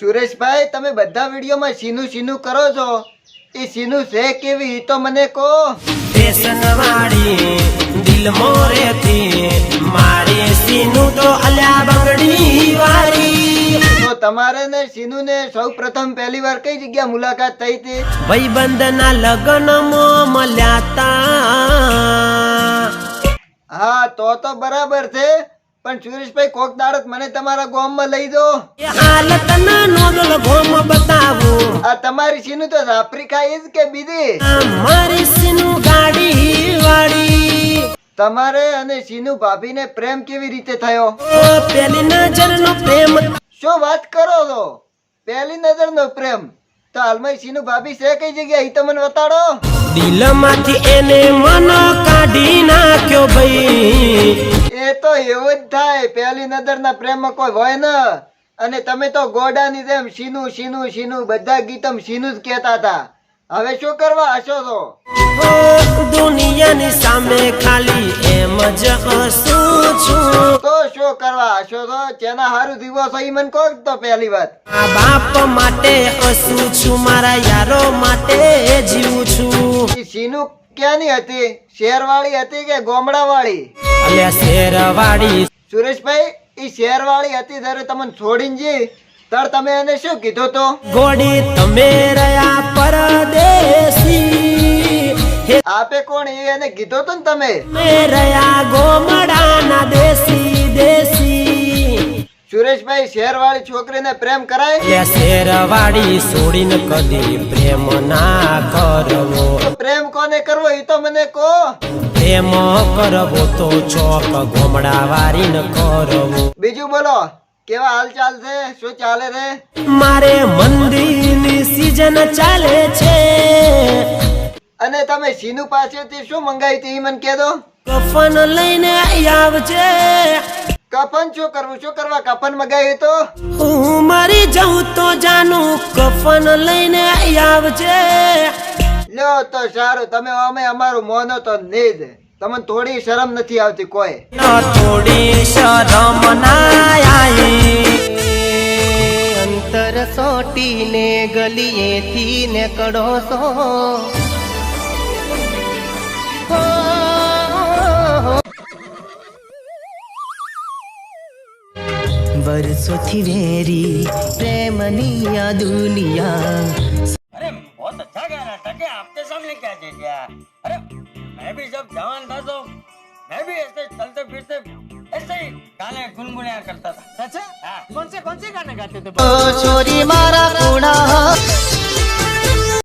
સુરેશભાઈ તમે બધા વિડીયોમાં સીનું સીનું કરો છો. એ સીનું છે કેવી તો મને કહો. દિલ મોરેથી. મારી સીનું તો અલ્યા બંગડી વાળી. તો તમારે ને સીનુ ને સૌ પ્રથમ પહેલી વાર કઈ જગ્યા મુલાકાત થઈ હતી? ભાઈબંધના લગ્નમાં મળ્યા તા હા તો તો બરાબર છે. પણ સુરેશભાઈ કોક દાડત મને તમારા ગામમાં લઈ દો. આ તમારી સીનું તો આફ્રિકા ઇઝ કે બીજી? મારી સીનું ગાડી વાળી તમારે અને સીનું ભાભીને પ્રેમ કેવી રીતે થયો? પેલી નજરનો પ્રેમ. શું વાત કરો છો? પહેલી નજરનો પ્રેમ. તો હાલમાં સીનું ભાભી છે કઈ જગ્યા ઈ તો મને બતાડો. દિલમાંથી એને મન કાઢી નાખ્યો ભાઈ. એ તો એવું જ થાય પહેલી નજરના પ્રેમમાં કોઈ હોય ને. અને તમે તો ગોડાની જેમ સીનું સીનું સીનું બધા ગીતમ સીનું જ કહેતા હતા. હવે શું કરવા હશો તો દુનિયાની સામે ખાલી જ હસું છું? તો શું કરવા હશો છો જેના હારું જીવો ઈ મને કહો તો પહેલી વાત. આ બાપ માટે હસું છું મારા યારો માટે જીવું છું. ઈ ક્યાંની હતી? શેરવાળી હતી કે ગોમડાવાળી? અલ્યા શેરવાડી સુરેશભાઈ ઈ શેરવાળી હતી ત્યારે તમને છોડીને જી. તાર તમે એને શું કીધું તો? ગોડી તમે આપે કોણ? એ એને કીધો તો ને તમે. સુરેશભાઈ શેર ગોમડાના દેશી દેશી સુરેશભાઈ શેરવાળી છોકરીને પ્રેમ કરાય? અલ્યા શેરવાડી છોડીને કદી પ્રેમ ના કરવો. પ્રેમ કોને કરવો એ તો મને કહો. પ્રેમ કરવો તો ચોક ગોમડા વારીને કરવો. બીજું બોલો કેવા હાલ ચાલ છે? શું ચાલે રે મારે મંદિરની સીઝન ચાલે છે. અને તમે સીનુ પાસેથી શું મંગાવી હતી ઈ મને કહી દો કફન લઈને આવજે. કફન શું કરવું? શું કરવા કફન મંગાવી તો હું મરી જાઉં તો જાનું. કફન લઈને આવજે. લ્યો તો સારું તમે અમે અમારું મોનો તો નહીં જ તમને થોડી શરમ નથી આવતી કોઈ. થોડી શરમ ના આવી. અંતર સોટીને ગલીએથી નીકળો છો. बरसो थी मेरी प्रेमनिया दुनिया। अरे बहुत अच्छा गया ना टके आपके सामने क्या दे दिया अरे मैं भी जब जवान था तो मैं भी ऐसे चलते फिरते ऐसे ही गाने गुनगुनाया करता था। अच्छा? हाँ। कौन से कौन से गाने गाते थे? ओ छोरी मारा कुड़ा